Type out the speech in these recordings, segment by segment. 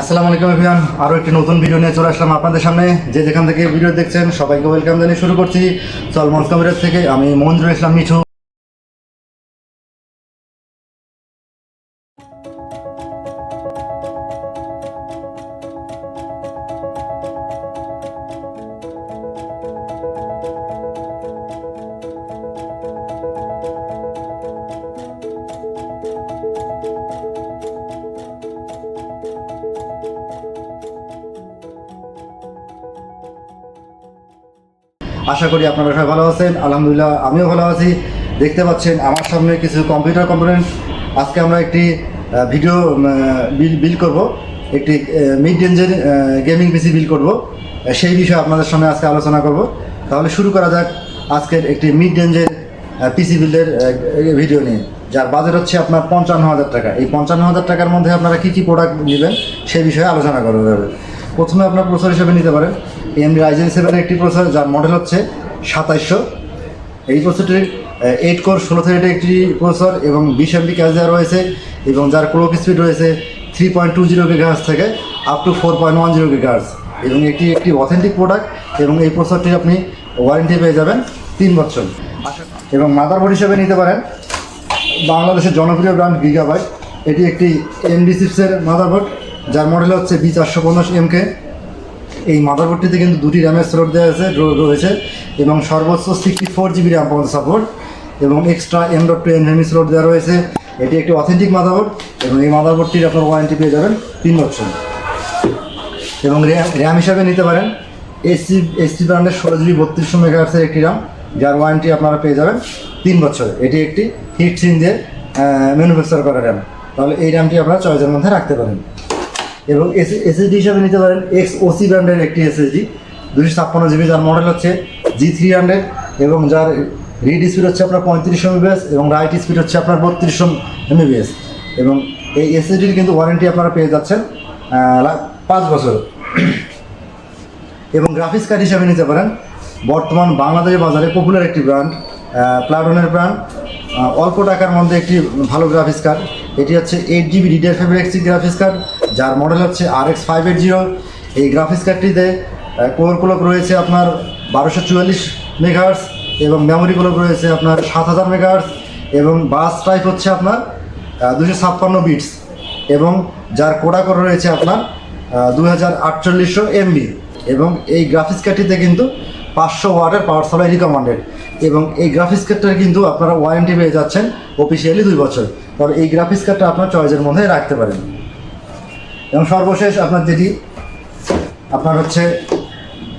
আসসালামু আলাইকুম এভিয়ান আরও একটি নতুন ভিডিও নিয়ে চলে আসলাম আপনাদের সামনে। যে যেখান থেকে ভিডিও দেখছেন, সবাইকে ওয়েলকাম জানিয়ে শুরু করছি। চল কমিরাজ থেকে আমি মঞ্জুর ইসলাম মিঠু। আশা করি আপনারা সবাই ভালো আছেন। আলহামদুলিল্লাহ আমিও ভালো আছি। দেখতে পাচ্ছেন আমার সামনে কিছু কম্পিউটার কম্পোনেন্ট আজকে আমরা একটি ভিডিও বিল বিল করব। একটি মিড রেঞ্জের গেমিং পিসি বিল করব। সেই বিষয়ে আপনাদের সামনে আজকে আলোচনা করব। তাহলে শুরু করা যাক আজকের একটি মিড রেঞ্জের পিসি বিল্ডের ভিডিও নিয়ে। যার বাজেট হচ্ছে আপনার পঞ্চান্ন হাজার টাকা। এই পঞ্চান্ন হাজার টাকার মধ্যে আপনারা কী কী প্রোডাক্ট নেবেন সেই বিষয়ে আলোচনা করা যাবে প্রথমে আপনার প্রসেসর হিসেবে নিতে পারেন। এমডি রাইজেন সেভেনের একটি প্রসেসর যার মডেল হচ্ছে সাতাইশশো। এই প্রসেসরটির এইট কোর ষোলো থ্রেডের একটি প্রসেসর এবং বিশ এমবি ক্যাশ রয়েছে এবং যার ক্লোক স্পিড রয়েছে three point two zero gigahertz থেকে up to four point one zero gigahertz এবং এটি একটি অথেন্টিক প্রোডাক্ট এবং এই প্রসেসরটি আপনি ওয়ারেন্টি পেয়ে যাবেন তিন বছর। এবং মাদারবোর্ড হিসেবে নিতে পারেন। বাংলাদেশের জনপ্রিয় ব্র্যান্ড গিগাবাইট এটি একটি এমডি সিক্সের মাদারবোর্ড যার মডেল হচ্ছে বি চারশো পঞ্চাশ এমকে এই মাদারবোর্ডটিতে কিন্তু দুটি র্যামের স্লোট দেওয়া আছে রয়েছে এবং সর্বোচ্চ সিক্সটি ফোর জিবি র্যাম পর্যন্ত সাপোর্ট এবং extra M dot two NVMe slot দেওয়া রয়েছে। এটি একটি অথেন্টিক মাদারবোর্ড এবং এই মাদারবোর্ডটির আপনার ওয়ারেন্টি পেয়ে যাবেন তিন বছর। এবং র্যাম র্যাম হিসাবে নিতে পারেন। এসি এসি ব্র্যান্ডের ষোলো জিবি বত্রিশশো মেগাহার্সের একটি র্যাম যার ওয়ারেন্টি আপনারা পেয়ে যাবেন তিন বছর। এটি একটি হিট সিন দিয়ে ম্যানুফ্যাকচার করা র্যাম তাহলে এই র্যামটি আপনারা চয়েসের মধ্যে রাখতে পারেন। এবং এসএসডি হিসাবে নিতে পারেন এক্স ওসি ব্র্যান্ডের একটি এসএসডি দুশো ছাপ্পান্ন জিবি যার মডেল হচ্ছে জি থ্রি হান্ড্রেড এবং যার রিড স্পিড হচ্ছে আপনার পঁয়ত্রিশশো এমবিএস এবং রাইট স্পিড হচ্ছে আপনার বত্রিশশো এমবিএস এবং এই এসএসডির কিন্তু ওয়ারেন্টি আপনারা পেয়ে যাচ্ছেন পাঁচ বছর। এবং গ্রাফিক্স কার্ড হিসাবে নিতে পারেন, বর্তমান বাংলাদেশ বাজারে পপুলার একটি ব্র্যান্ড প্লাটনের ব্র্যান্ড অল্প টাকার মধ্যে একটি ভালো গ্রাফিক্স কার্ড এটি হচ্ছে eight GB DDR five X graphics card যার মডেল হচ্ছে R X five eight zero এই গ্রাফিক্স কার্ডটিতে কোর ক্লক রয়েছে আপনার বারোশো চুয়াল্লিশ মেগাহার্স এবং মেমোরি ক্লক রয়েছে আপনার সাত হাজার মেগাহার্স এবং বাস টাইপ হচ্ছে আপনার দুশো ছাপ্পান্ন বিটস এবং যার কোডা করে রয়েছে আপনার দু হাজার আটচল্লিশশো এমবি এবং এই গ্রাফিক্স কার্ডটিতে কিন্তু পাঁচশো ওয়াটের পাওয়ার সাপ্লাই রিকমান্ডেড এবং এই গ্রাফিক্স কার্ডটার কিন্তু আপনারা ওয়ারেন্টি পেয়ে যাচ্ছেন অফিসিয়ালি দুই বছর। তবে এই গ্রাফিক্স কার্ডটা আপনার চয়েসের মধ্যে রাখতে পারেন। এবং সর্বশেষ আপনার যেটি, আপনার হচ্ছে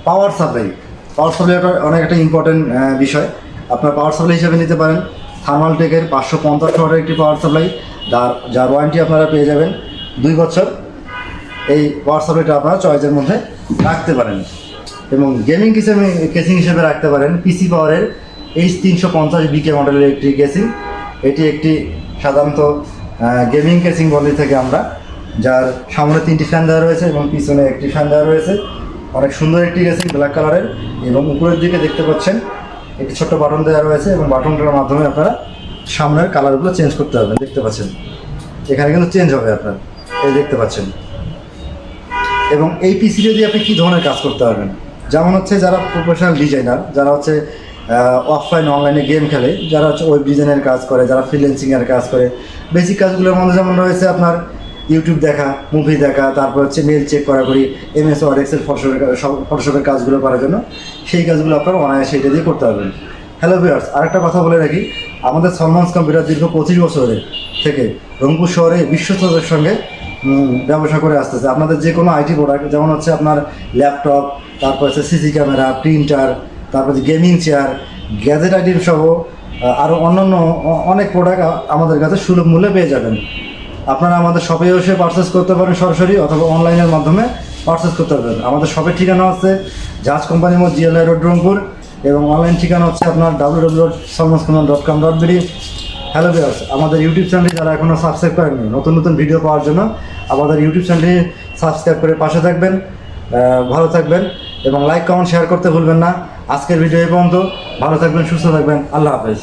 পাওয়ার সাপ্লাই পাওয়ার সাপ্লাইটা অনেক একটা ইম্পর্টেন্ট বিষয়। আপনার পাওয়ার সাপ্লাই হিসেবে নিতে পারেন। থার্মাল টেকের পাঁচশো পঞ্চাশ ওয়াটের একটি পাওয়ার সাপ্লাই যার যার ওয়ারেন্টি আপনারা পেয়ে যাবেন। দুই বছর এই পাওয়ার সাপ্লাইটা আপনারা চয়েসের মধ্যে রাখতে পারেন। এবং গেমিং হিসেবে কেসিং হিসেবে রাখতে পারেন। পিসি পাওয়ারের এইচ তিনশো পঞ্চাশ বিকে মডেলের একটি কেসিং এটি একটি সাধারণত গেমিং কেসিং বলি থেকে আমরা, যার সামনে তিনটি ফ্যান দেওয়া রয়েছে এবং পিছনে একটি ফ্যান দেওয়া রয়েছে। অনেক সুন্দর একটি কেসিং ব্ল্যাক কালারের এবং উপরের দিকে দেখতে পাচ্ছেন, একটি ছোট্ট বাটন দেওয়া রয়েছে এবং বাটনটার মাধ্যমে আপনারা সামনের কালারগুলো চেঞ্জ করতে পারবেন, দেখতে পাচ্ছেন। এখানে কিন্তু চেঞ্জ হবে আপনার, এই দেখতে পাচ্ছেন। এবং এই পিসিটা দিয়ে আপনি কী ধরনের কাজ করতে পারবেন? যেমন হচ্ছে যারা প্রফেশনাল ডিজাইনার যারা হচ্ছে অফলাইন অনলাইনে গেম খেলে, যারা হচ্ছে ওয়েব ডিজাইনের কাজ করে, যারা ফ্রিল্যান্সিংয়ের কাজ করে বেসিক কাজগুলোর মধ্যে যেমন রয়েছে আপনার ইউটিউব দেখা মুভি দেখা, তারপর হচ্ছে মেল চেক করা করি এমএস ওয়ার্ড এক্সেল ফটোশপের ফটোশপের কাজগুলো করার জন্য, সেই কাজগুলো আপনারা অনায়াসে এটা দিয়ে করতে পারবেন। হ্যালো ভিউয়ার্স আরেকটা কথা বলে রাখি, আমাদের সলমন্স কম্পিউটার দীর্ঘ পঁচিশ বছরের থেকে রংপুর শহরে বিশ্বস্ততার সঙ্গে ব্যবসা করে আসতেছে। আপনাদের যে কোনো আইটি প্রোডাক্ট যেমন হচ্ছে আপনার ল্যাপটপ তারপর হচ্ছে সিসি ক্যামেরা প্রিন্টার তারপর গেমিং চেয়ার গ্যাজেট আইটেম সহ আরও অন্যান্য অনেক প্রোডাক্ট আমাদের কাছে সুলভ মূল্যে পেয়ে যাবেন। আপনারা আমাদের শপে এসে পারচেস করতে পারেন সরাসরি অথবা অনলাইনের মাধ্যমে পারচেস করতে পারবেন। আমাদের শপের ঠিকানা হচ্ছে জাহাজ কোম্পানির মধ্যে জিএলআই রোড রংপুর এবং অনলাইন ঠিকানা হচ্ছে আপনার W W dot সলমাসকুমার dot com dot BD hello viewers আমাদের ইউটিউব চ্যানেলটি যারা এখনও সাবস্ক্রাইব করেননি, নতুন নতুন ভিডিও পাওয়ার জন্য আমাদের ইউটিউব চ্যানেলটি সাবস্ক্রাইব করে পাশে থাকবেন ভালো থাকবেন এবং লাইক কমেন্ট শেয়ার করতে ভুলবেন না। আজকের ভিডিও এই পর্যন্ত। ভালো থাকবেন সুস্থ থাকবেন। আল্লাহ হাফেজ।